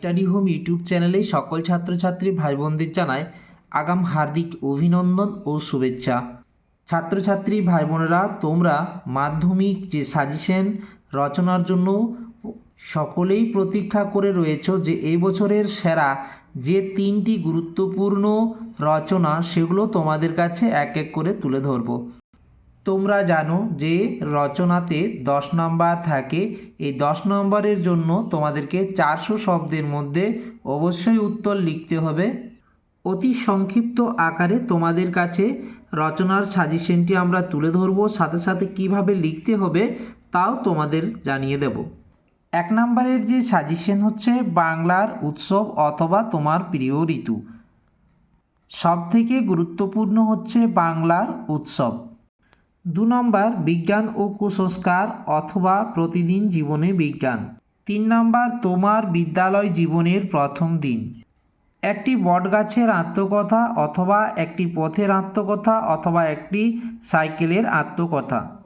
Study home YouTube চ্যানেলে সকল ছাত্রছাত্রী ভাই বোনদের জানায় আগাম হার্দিক অভিনন্দন ও শুভেচ্ছা। ছাত্রছাত্রী ভাই বোনেরা তোমরা মাধ্যমিক যে সাজেশন রচনার জন্য সকলেই প্রতীক্ষা করে রয়েছো যে এই বছরের সেরা যে তিনটি গুরুত্বপূর্ণ রচনা, সেগুলো তোমাদের কাছে এক এক করে তুলে ধরবো। তোমরা জানো যে রচনাতে দশ নম্বর থাকে। এই দশ নম্বরের জন্য তোমাদেরকে চারশো শব্দের মধ্যে অবশ্যই উত্তর লিখতে হবে। অতি সংক্ষিপ্ত আকারে তোমাদের কাছে রচনার সাজেশনটি আমরা তুলে ধরবো, সাথে সাথে কীভাবে লিখতে হবে তাও তোমাদের জানিয়ে দেব। এক নম্বরের যে সাজেশন হচ্ছে, বাংলার উৎসব অথবা তোমার প্রিয় ঋতু। সবথেকে গুরুত্বপূর্ণ হচ্ছে বাংলার উৎসব। দু নম্বর, বিজ্ঞান ও কুসংস্কার অথবা প্রতিদিন জীবনে বিজ্ঞান। তিন নম্বর, তোমার বিদ্যালয় জীবনের প্রথম দিন। একটি বটগাছের আত্মকথা অথবা একটি পথের আত্মকথা অথবা একটি সাইকেলের আত্মকথা।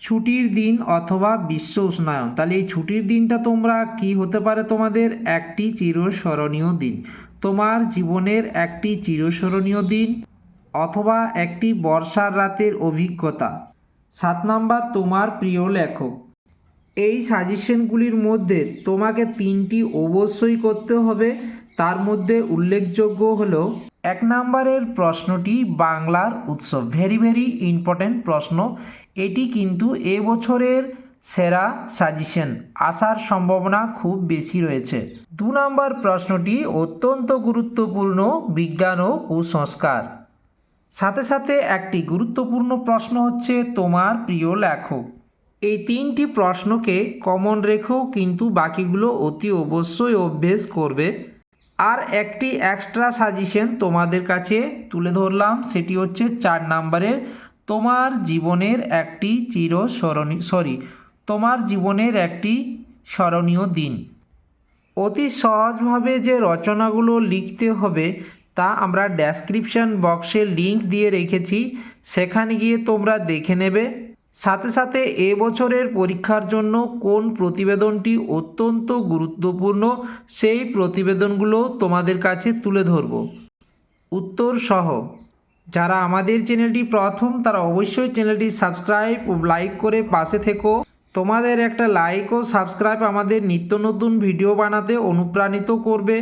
ছুটির দিন অথবা বিশ্ব উষ্ণায়ন। তাহলে এই ছুটির দিনটা তোমরা কি হতে পারে তোমাদের? একটি চিরস্মরণীয় দিন। তোমার জীবনের একটি চিরস্মরণীয় দিন। অথবা একটি বর্ষার রাতের অভিজ্ঞতা। সাত নাম্বার, তোমার প্রিয় লেখক। এই সাজেশনগুলির মধ্যে তোমাকে তিনটি অবশ্যই করতে হবে। তার মধ্যে উল্লেখযোগ্য হলো, এক নম্বরের প্রশ্নটি বাংলার উৎসব। ভেরি ভেরি ইম্পর্ট্যান্ট প্রশ্ন। এটি কিন্তু এবছরের সেরা সাজেশন। আসার সম্ভাবনা খুব বেশি রয়েছে। দু নম্বর প্রশ্নটি অত্যন্ত গুরুত্বপূর্ণ বিজ্ঞান ও কুসংস্কার। সাথে সাথে একটি গুরুত্বপূর্ণ প্রশ্ন হচ্ছে, তোমার প্রিয় লেখক? এই তিনটি প্রশ্নকে কমন রেখেও কিন্তু বাকিগুলো অতি অবশ্যই অভ্যেস করবে। আর একটি এক্সট্রা সাজেশন তোমাদের কাছে তুলে ধরলাম, সেটি হচ্ছে চার নম্বরের তোমার জীবনের একটি চিরস্মরণীয় সরি তোমার জীবনের একটি স্মরণীয় দিন। অতি সহজভাবে যে রচনাগুলো লিখতে হবে তা আমরা ডেসক্রিপশন বক্সে লিংক দিয়ে রেখেছি, সেখানে গিয়ে তোমরা দেখে নেবে। সাথে সাথে এবছরের পরীক্ষার জন্য কোন প্রতিবেদনটি অত্যন্ত গুরুত্বপূর্ণ, সেই প্রতিবেদনগুলো তোমাদের কাছে তুলে ধরব। উত্তর সহ। যারা আমাদের চ্যানেলটি প্রথম, তারা অবশ্যই চ্যানেলটি সাবস্ক্রাইব লাইক করে পাশে থেকো। তোমাদের একটা লাইক ও সাবস্ক্রাইব আমাদের নিত্য নতুন ভিডিও বানাতে অনুপ্রাণিত করবে।